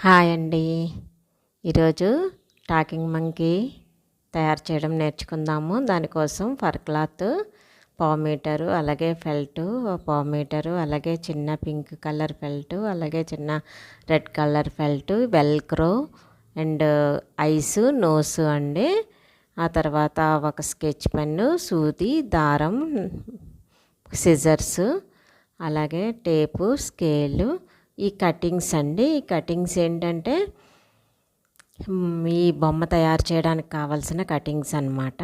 Hi అండి. ఈరోజు talking monkey తయారు చేయడం నేర్చుకుందాము. దానికోసం ఫర్ క్లాత్ పావు మీటరు అలాగే ఫెల్టు పావు మీటరు అలాగే చిన్న పింక్ కలర్ ఫెల్టు అలాగే చిన్న red colour felt velcro and eyes nose అండి. ఆ తర్వాత ఒక స్కెచ్ పెన్ను సూది దారం సిజర్స్ అలాగే టేపు స్కేలు ఈ కటింగ్స్ అండి. ఈ కటింగ్స్ ఏంటంటే ఈ బొమ్మ తయారు చేయడానికి కావాల్సిన కటింగ్స్ అనమాట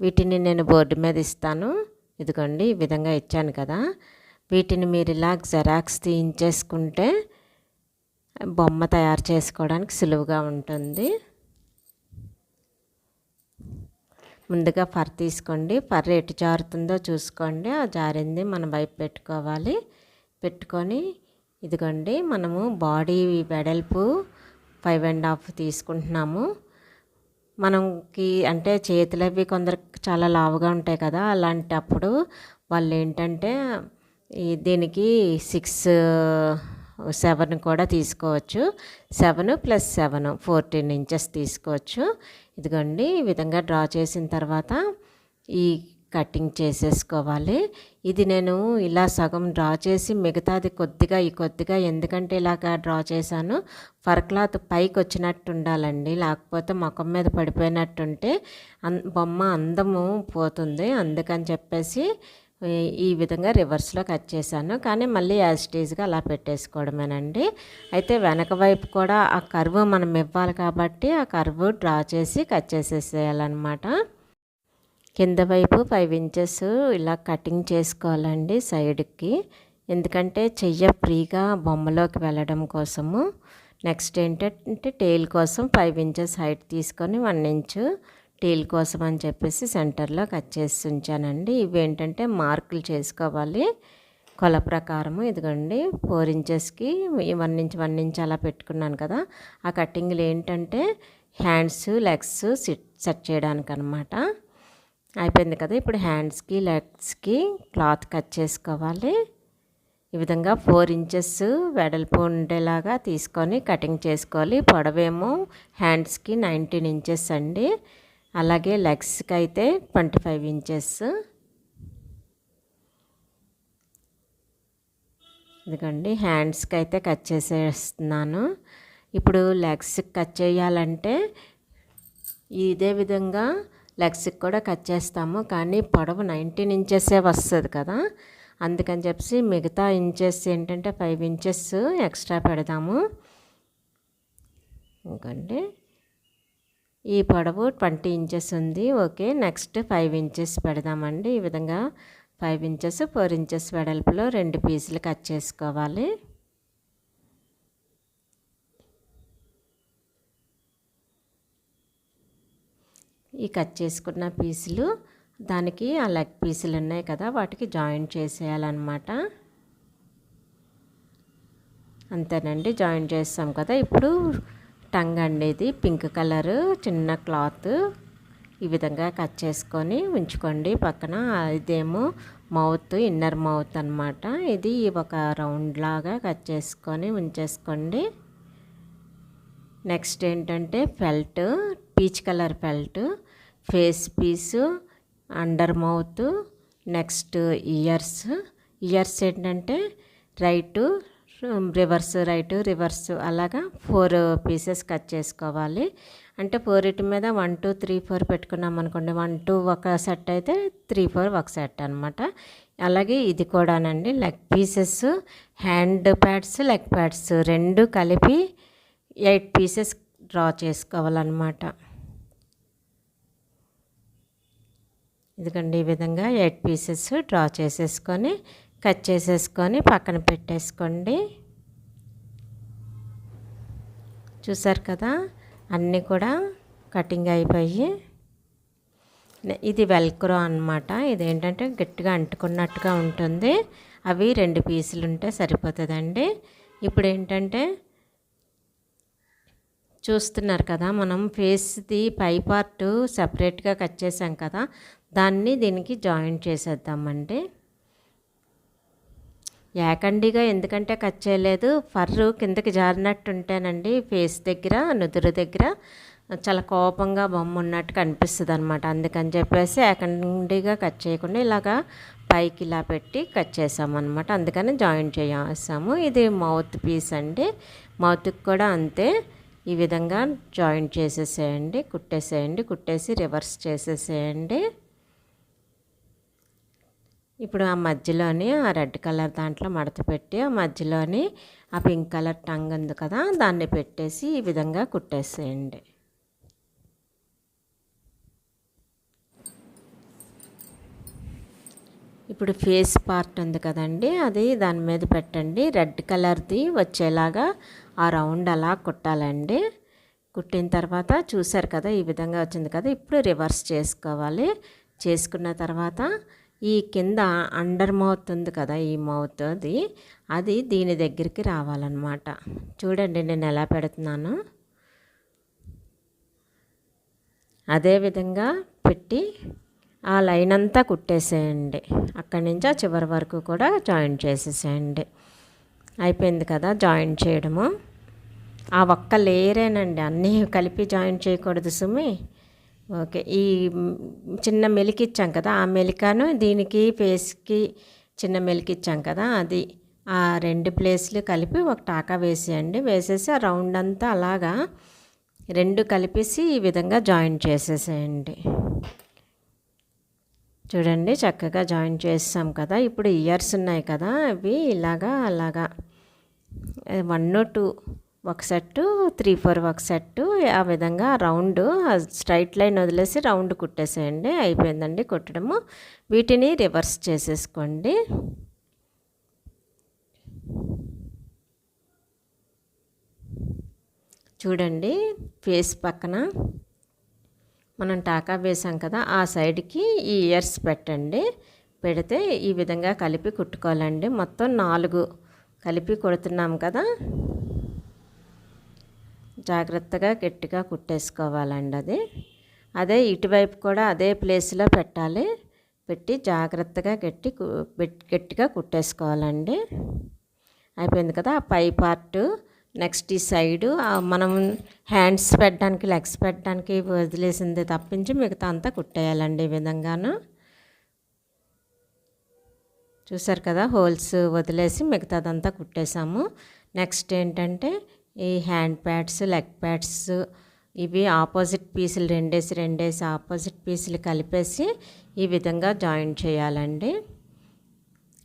వీటిని నేను బోర్డు మీద ఇస్తాను. ఇదిగోండి ఈ విధంగా ఇచ్చాను కదా. వీటిని మీరు ఇలా జెరాక్స్ తీయించేసుకుంటే బొమ్మ తయారు చేసుకోవడానికి సులువుగా ఉంటుంది. ముందుగా ఫర్ తీసుకోండి. ఫర్ ఎటు జారుతుందో చూసుకోండి. ఆ జారింది మనం వైపు పెట్టుకోవాలి. పెట్టుకొని ఇదిగోండి మనము బాడీ వెడల్పు ఫైవ్ అండ్ హాఫ్ తీసుకుంటున్నాము. మనకి అంటే చేతులు అవి కొందరికి చాలా లావుగా ఉంటాయి కదా అలాంటప్పుడు వాళ్ళు ఏంటంటే ఈ దీనికి సిక్స్ సెవెన్ కూడా తీసుకోవచ్చు. Seven plus seven fourteen inches తీసుకోవచ్చు. ఇదిగోండి ఈ విధంగా డ్రా చేసిన తర్వాత ఈ కటింగ్ చేసేసుకోవాలి. ఇది నేను ఇలా సగం డ్రా చేసి మిగతాది కొద్దిగా ఈ కొద్దిగా ఎందుకంటే ఇలాగ డ్రా చేశాను. ఫర్ క్లాత్ పైకి వచ్చినట్టు ఉండాలండి లేకపోతే ముఖం మీద పడిపోయినట్టుంటే అన్ బొమ్మ అందము పోతుంది. అందుకని చెప్పేసి ఈ విధంగా రివర్స్లో కట్ చేశాను. కానీ మళ్ళీ యాజిటీజ్గా అలా పెట్టేసుకోవడమేనండి. అయితే వెనక వైపు కూడా ఆ కర్వ్ మనం ఇవ్వాలి కాబట్టి ఆ కర్వ్ డ్రా చేసి కట్ చేసేసేయాలన్నమాట. కింద వైపు ఫైవ్ ఇంచెస్ ఇలా కటింగ్ చేసుకోవాలండి సైడ్కి ఎందుకంటే చెయ్య ఫ్రీగా బొమ్మలోకి వెళ్ళడం కోసము. నెక్స్ట్ ఏంటంటే టేల్ కోసం ఫైవ్ ఇంచెస్ హైట్ తీసుకొని వన్ ఇంచు టేల్ కోసం అని చెప్పేసి సెంటర్లో కట్ చేసి ఉంచానండి. ఇవి ఏంటంటే మార్కులు చేసుకోవాలి. కొల ప్రకారము ఇదిగోండి ఫోర్ ఇంచెస్కి వన్ ఇంచ్ వన్ ఇంచ్ అలా పెట్టుకున్నాను కదా. ఆ కటింగ్లు ఏంటంటే హ్యాండ్స్ లెగ్స్ సిట్ సెట్ చేయడానికి అనమాట అయిపోయింది కదా ఇప్పుడు హ్యాండ్స్కి లెగ్స్కి క్లాత్ కట్ చేసుకోవాలి. ఈ విధంగా ఫోర్ ఇంచెస్ వెడల్పు ఉండేలాగా తీసుకొని కటింగ్ చేసుకోవాలి. పొడవేమో హ్యాండ్స్కి నైన్టీన్ ఇంచెస్ అండి. అలాగే లెగ్స్కి అయితే ట్వంటీ ఫైవ్ ఇంచెస్ ఇదిగండి హ్యాండ్స్కి అయితే కట్ చేసేస్తున్నాను. ఇప్పుడు లెగ్స్ కట్ చేయాలంటే ఇదే విధంగా లెగ్స్కి కూడా కట్ చేస్తాము. కానీ పొడవు నైన్టీన్ ఇంచెసే వస్తుంది కదా? అందుకని చెప్పి మిగతా ఇంచెస్ ఏంటంటే ఫైవ్ ఇంచెస్ ఎక్స్ట్రా పెడదాము. ఇంకండి. ఈ పొడవు ట్వంటీ ఇంచెస్ ఉంది. ఓకే. నెక్స్ట్ ఫైవ్ ఇంచెస్ పెడదామండి. ఈ విధంగా ఫైవ్ ఇంచెస్ ఫోర్ ఇంచెస్ వెడల్పులో రెండు పీసులు కట్ చేసుకోవాలి. ఈ కట్ చేసుకున్న పీసులు దానికి ఆ లెగ్ పీసులు ఉన్నాయి కదా వాటికి జాయింట్ చేసేయాలన్నమాట. అంతేనండి జాయింట్ చేస్తాం కదా. ఇప్పుడు టంగ్ అండి ఇది పింక్ కలర్ చిన్న క్లాత్ ఈ విధంగా కట్ చేసుకొని ఉంచుకోండి. పక్కన ఇదేమో మౌత్ ఇన్నర్ మౌత్ అనమాట ఇది ఒక రౌండ్ లాగా కట్ చేసుకొని ఉంచేసుకోండి. నెక్స్ట్ ఏంటంటే felt peach colour felt. Face piece under mouth next ears. Ears ఏంటంటే రైటు రివర్స్ రైట్ రివర్స్ అలాగా ఫోర్ పీసెస్ కట్ చేసుకోవాలి. అంటే ఫోర్ ఇటు మీద వన్ టూ త్రీ ఫోర్ పెట్టుకున్నాం అనుకోండి. వన్ టూ ఒక సెట్ అయితే త్రీ ఫోర్ ఒక సెట్ అనమాట అలాగే ఇది కూడానండి leg pieces hand pads leg pads రెండు కలిపి ఎయిట్ పీసెస్ డ్రా చేసుకోవాలన్నమాట. ఇదిగండి ఈ విధంగా ఎయిట్ పీసెస్ డ్రా చేసేసుకొని కట్ చేసేసుకొని పక్కన పెట్టేసుకోండి. చూసారు కదా అన్నీ కూడా కటింగ్ అయిపోయి ఇది వెల్క్రో అనమాట ఇదేంటంటే గట్టిగా అంటుకున్నట్టుగా ఉంటుంది. అవి రెండు పీసులు ఉంటే సరిపోతుందండి. ఇప్పుడు ఏంటంటే చూస్తున్నారు కదా మనం ఫేస్ది పై పార్ట్ సపరేట్గా కట్ చేసాం కదా దాన్ని దీనికి జాయింట్ చేసేద్దామండి ఏకండిగా ఎందుకంటే కట్ చేయలేదు. ఫర్రు కిందకి జారినట్టు ఉంటేనండి ఫేస్ దగ్గర నుదురు దగ్గర చాలా కోపంగా బొమ్మ ఉన్నట్టు కనిపిస్తుంది అనమాట అందుకని చెప్పేసి ఏకండిగా కట్ చేయకుండా ఇలాగా పైకి ఇలా పెట్టి కట్ చేసామన్నమాట. అందుకని జాయింట్ చేసాము. ఇది మౌత్ పీస్ అండి. మౌత్కి కూడా అంతే. ఈ విధంగా జాయింట్ చేసేసేయండి కుట్టేసేయండి కుట్టేసి రివర్స్ చేసేసేయండి. ఇప్పుడు ఆ మధ్యలోని ఆ రెడ్ కలర్ దాంట్లో మడత పెట్టి ఆ మధ్యలోని ఆ పింక్ కలర్ టంగ్ ఉంది కదా దాన్ని పెట్టేసి ఈ విధంగా కుట్టేసేయండి. ఇప్పుడు ఫేస్ పార్ట్ ఉంది కదండి అది దాని మీద పెట్టండి. రెడ్ కలర్ది వచ్చేలాగా ఆ రౌండ్ అలా కుట్టాలండి. కుట్టిన తర్వాత చూసారు కదా ఈ విధంగా వచ్చింది కదా ఇప్పుడు రివర్స్ చేసుకోవాలి. చేసుకున్న తర్వాత ఈ కింద అండర్ మౌత్ ఉంది కదా ఈ మౌత్ అది అది దీని దగ్గరికి రావాలన్నమాట. చూడండి నేను ఎలా పెడుతున్నాను. అదే విధంగా పెట్టి ఆ లైన్ అంతా కుట్టేసేయండి. అక్కడి నుంచి ఆ చివరి వరకు కూడా జాయింట్ చేసేసేయండి. అయిపోయింది కదా జాయింట్ చేయడము. ఆ ఒక్క లేయరేనండి అన్నీ కలిపి జాయింట్ చేయకూడదు సుమి. ఓకే. ఈ చిన్న మెలికి ఇచ్చాం కదా ఆ మెలికాను దీనికి ఫేస్కి చిన్న మెలికి ఇచ్చాం కదా అది ఆ రెండు ప్లేస్లు కలిపి ఒక టాకా వేసేయండి. వేసేసి ఆ రౌండ్ అంతా అలాగా రెండు కలిపేసి ఈ విధంగా జాయిన్ చేసేసేయండి. చూడండి చక్కగా జాయిన్ చేస్తాం కదా ఇప్పుడు ఇయర్స్ ఉన్నాయి కదా అవి ఇలాగా అలాగా. వన్ టూ ఒక సెట్టు త్రీ ఫోర్ ఒక సెట్టు ఆ విధంగా రౌండ్ స్ట్రైట్ లైన్ వదిలేసి రౌండ్ కుట్టేసేయండి. అయిపోయిందండి కుట్టడము. వీటిని రివర్స్ చేసేసుకోండి. చూడండి ఫేస్ పక్కన మనం టాకా వేసాం కదా ఆ సైడ్కి ఈ ఇయర్స్ పెట్టండి. పెడితే ఈ విధంగా కలిపి కుట్టుకోవాలండి. మొత్తం నాలుగు కలిపి కుడుతున్నాం కదా. జాగ్రత్తగా గట్టిగా కుట్టేసుకోవాలండి అది. అదే ఇటువైపు కూడా అదే ప్లేస్లో పెట్టాలి. పెట్టి జాగ్రత్తగా గట్టి గట్టిగా కుట్టేసుకోవాలండి. అయిపోయింది కదా ఆ పై పార్ట్. నెక్స్ట్ ఈ సైడు మనం హ్యాండ్స్ పెట్టడానికి లెగ్స్ పెట్టడానికి వదిలేసింది తప్పించి మిగతా అంతా కుట్టేయాలండి ఈ విధంగాను. చూసారు కదా హోల్స్ వదిలేసి మిగతాదంతా కుట్టేసాము. నెక్స్ట్ ఏంటంటే ఈ హ్యాండ్ ప్యాడ్స్ లెగ్ ప్యాడ్స్ ఇవి ఆపోజిట్ పీసులు రెండేసి రెండేసి ఆపోజిట్ పీసులు కలిపేసి ఈ విధంగా జాయిన్ చేయాలండి.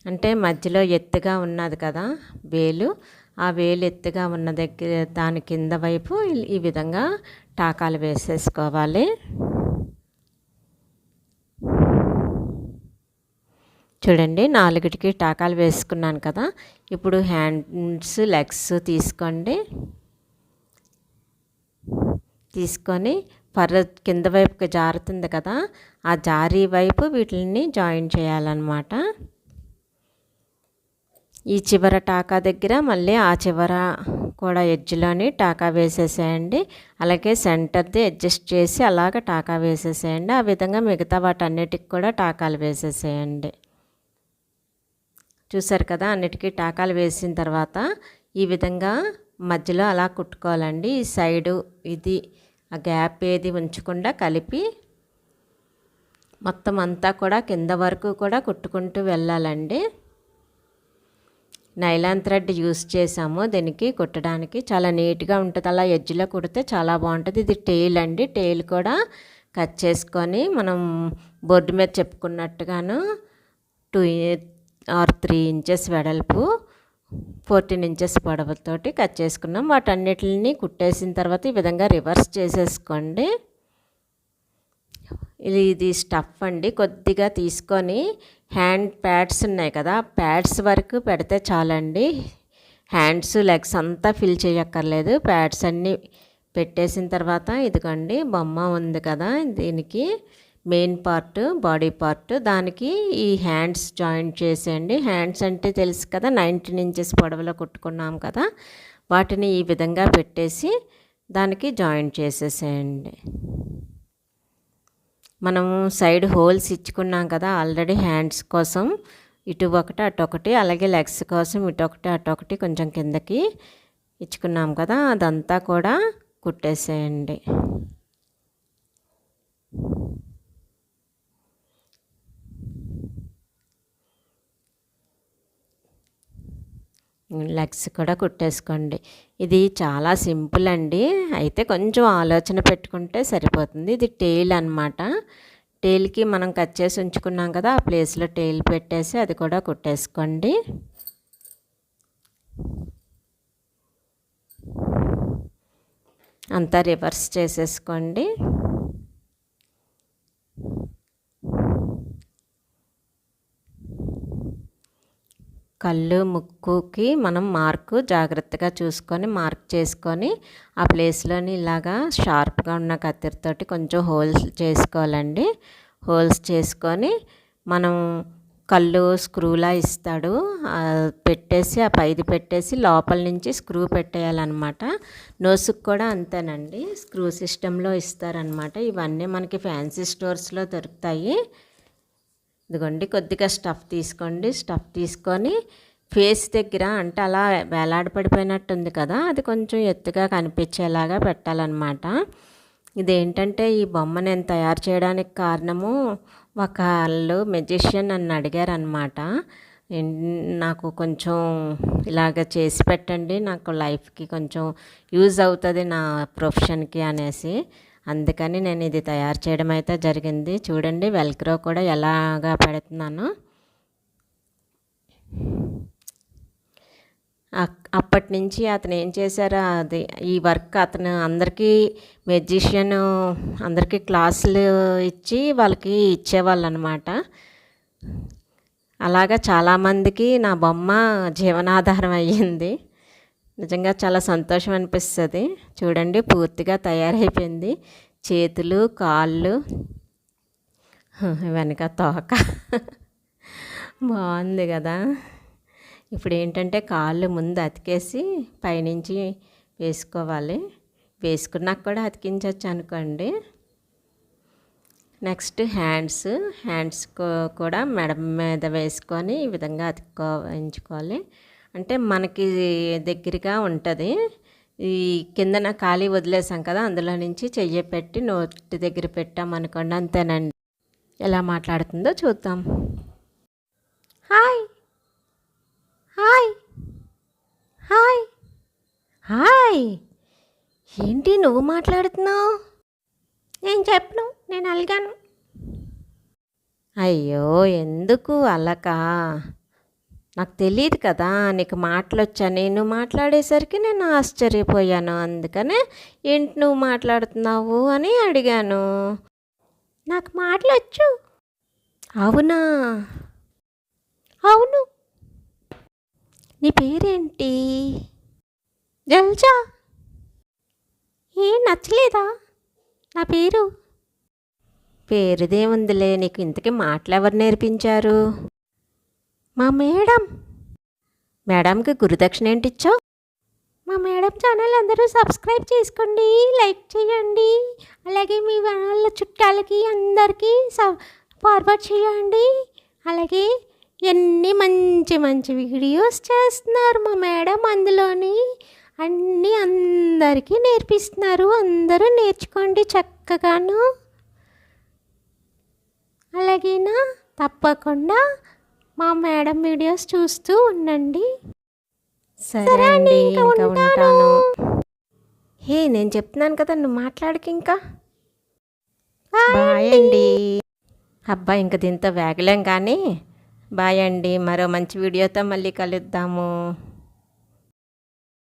అంటే మధ్యలో ఎత్తుగా ఉన్నది కదా వేలు ఆ వేలు ఎత్తుగా ఉన్న దగ్గర దాని కింద వైపు ఈ విధంగా టాకాలు వేసేసుకోవాలి. చూడండి నాలుగిటికి టాకాలు వేసుకున్నాను కదా. ఇప్పుడు హ్యాండ్స్ లెగ్స్ తీసుకోండి. తీసుకొని పర్ర కింద వైపుకి జారుతుంది కదా. ఆ జారీ వైపు వీటిని జాయిన్ చేయాలన్నమాట. ఈ చివర టాకా దగ్గర మళ్ళీ ఆ చివర కూడా ఎడ్జ్లోని టాకా వేసేసేయండి. అలాగే సెంటర్ది అడ్జస్ట్ చేసి అలాగ టాకా వేసేసేయండి. ఆ విధంగా మిగతా వాటన్నిటికి కూడా టాకాలు వేసేసేయండి. చూసారు కదా అన్నిటికీ టాకాలు వేసిన తర్వాత ఈ విధంగా మధ్యలో అలా కుట్టుకోవాలండి. ఈ సైడు ఇది ఆ గ్యాప్ ఏది ఉంచకుండా కలిపి మొత్తం అంతా కూడా కింద వరకు కూడా కుట్టుకుంటూ వెళ్ళాలండి. నైలాన్ థ్రెడ్ యూస్ చేసాము దీనికి కుట్టడానికి. చాలా నీట్గా ఉంటుంది. అలా ఎడ్జ్లో కుడితే చాలా బాగుంటుంది. ఇది టెయిల్ అండి. టెయిల్ కూడా కట్ చేసుకొని మనం బోర్డు మీద చెప్పుకున్నట్టుగాను టూ ఆర్ త్రీ ఇంచెస్ వెడల్పు ఫోర్టీన్ ఇంచెస్ పొడవుతోటి కట్ చేసుకున్నాం. వాటన్నిటిని కుట్టేసిన తర్వాత ఈ విధంగా రివర్స్ చేసేసుకోండి. ఇది ఇది స్టఫ్ అండి. కొద్దిగా తీసుకొని హ్యాండ్ ప్యాడ్స్ ఉన్నాయి కదా ప్యాడ్స్ వరకు పెడితే చాలండి. హ్యాండ్స్ లెగ్స్ అంతా ఫిల్ చేయక్కర్లేదు. ప్యాడ్స్ అన్నీ పెట్టేసిన తర్వాత ఇదిగోండి బొమ్మ ఉంది కదా దీనికి. Main part body part. దానికి ఈ హ్యాండ్స్ జాయింట్ చేసేయండి. హ్యాండ్స్ అంటే తెలుసు కదా నైన్టీన్ ఇంచెస్ పొడవులో కుట్టుకున్నాం కదా. వాటిని ఈ విధంగా పెట్టేసి దానికి జాయింట్ చేసేసేయండి. మనము సైడ్ హోల్స్ ఇచ్చుకున్నాం కదా ఆల్రెడీ హ్యాండ్స్ కోసం. ఇటు ఒకటి అటు ఒకటి అలాగే లెగ్స్ కోసం ఇటు ఒకటి అటు ఒకటి కొంచెం కిందకి ఇచ్చుకున్నాం కదా అదంతా కూడా కుట్టేసేయండి. లెగ్స్ కూడా కుట్టేసుకోండి. ఇది చాలా సింపుల్ అండి. అయితే కొంచెం ఆలోచన పెట్టుకుంటే సరిపోతుంది. ఇది టెయిల్ అనమాట టెయిల్కి మనం కట్ చేసి ఉంచుకున్నాం కదా ఆ ప్లేస్లో టెయిల్ పెట్టేసి అది కూడా కుట్టేసుకోండి. అంతా రివర్స్ చేసేసుకోండి. కళ్ళు ముక్కుకి మనం మార్కు జాగ్రత్తగా చూసుకొని మార్క్ చేసుకొని ఆ ప్లేస్లోని ఇలాగా షార్ప్గా ఉన్న కత్తిరితోటి కొంచెం హోల్స్ చేసుకోవాలండి. హోల్స్ చేసుకొని మనం కళ్ళు స్క్రూలా ఇస్తాడు. పెట్టేసి ఆ పైది పెట్టేసి లోపల నుంచి స్క్రూ పెట్టేయాలన్నమాట. నోసుకు కూడా అంతేనండి. స్క్రూ సిస్టంలో ఇస్తారనమాట ఇవన్నీ మనకి ఫ్యాన్సీ స్టోర్స్లో దొరుకుతాయి. ఇదిగోండి కొద్దిగా స్టఫ్ తీసుకోండి స్టఫ్ తీసుకొని ఫేస్ దగ్గర అంటే అలా వేలాడపడిపోయినట్టుంది కదా అది కొంచెం ఎత్తుగా కనిపించేలాగా పెట్టాలన్నమాట. ఇదేంటంటే ఈ బొమ్మ నేను తయారు చేయడానికి కారణము ఒక వాళ్ళు మెజిషియన్ నన్ను అడిగారనమాట నాకు కొంచెం ఇలాగ చేసి పెట్టండి నాకు లైఫ్కి కొంచెం యూజ్ అవుతుంది నా ప్రొఫెషన్కి అనేసి. అందుకని నేను ఇది తయారు చేయడం అయితే జరిగింది. చూడండి వెల్క్రో కూడా ఎలాగా పెడుతున్నాను. అప్పటి నుంచి అతను ఏం చేశారో అది ఈ వర్క్ అతను అందరికీ మెజిషియన్ అందరికీ క్లాసులు ఇచ్చి వాళ్ళకి ఇచ్చేవాళ్ళు అనమాట అలాగా చాలామందికి నా బొమ్మ జీవనాధారం అయ్యింది. నిజంగా చాలా సంతోషం అనిపిస్తుంది. చూడండి పూర్తిగా తయారైపోయింది. చేతులు కాళ్ళు. వెనక తోక. బాగుంది కదా. ఇప్పుడు ఏంటంటే కాళ్ళు ముందు అతికేసి పైనుంచి వేసుకోవాలి. వేసుకున్నాక కూడా అతికించవచ్చు అనుకోండి. Next hands. హ్యాండ్స్ కూడా మెడ మీద వేసుకొని ఈ విధంగా అతికో ఎంచుకోవాలి అంటే మనకి దగ్గరగా ఉంటుంది. ఈ కిందన ఖాళీ వదిలేసాం కదా అందులో నుంచి చెయ్యి పెట్టి నోటి దగ్గర పెట్టామనుకోండి అంతేనండి. ఎలా మాట్లాడుతుందో చూద్దాం. హాయ్! హాయ్! హాయ్! హాయ్! ఏంటి నువ్వు మాట్లాడుతున్నావు? నేను చెప్పను? నేను అలిగాను. అయ్యో ఎందుకు అలకా? నాకు తెలియదు కదా నీకు మాటలొచ్చా? నేను మాట్లాడేసరికి నేను ఆశ్చర్యపోయాను. అందుకనే ఏంటి నువ్వు మాట్లాడుతున్నావు అని అడిగాను. నాకు మాటలొచ్చు. అవునా? అవును. నీ పేరేంటి? జల్జా. ఏ నచ్చలేదా? నా పేరు? పేరుదేముందిలే నీకు ఇంతకీ మాటలు ఎవరు నేర్పించారు? మా మేడం. మేడంకి గురుదక్షిణ ఏంటిచ్చావు మా మేడం ఛానల్ అందరూ సబ్స్క్రైబ్ చేసుకోండి లైక్ చేయండి. అలాగే మీ వాళ్ళ చుట్టాలకి అందరికీ ఫార్వర్డ్ చేయండి. అలాగే ఎన్ని మంచి మంచి వీడియోస్ చేస్తున్నారు మా మేడం అందులోని? అన్నీ అందరికీ నేర్పిస్తున్నారు అందరూ నేర్చుకోండి చక్కగాను. అలాగేనా? తప్పకుండా మా మేడం వీడియోస్ చూస్తూ ఉండండి. సరే అండి ఇంకా ఉంటాను. హే నేను చెప్తున్నాను కదా నువ్వు మాట్లాడకి ఇంకా. బాయ్ అండి. అబ్బా ఇంకా దీంతో వేగలేం కానీ. బాయ్ అండి మరో మంచి వీడియోతో మళ్ళీ కలుద్దాము.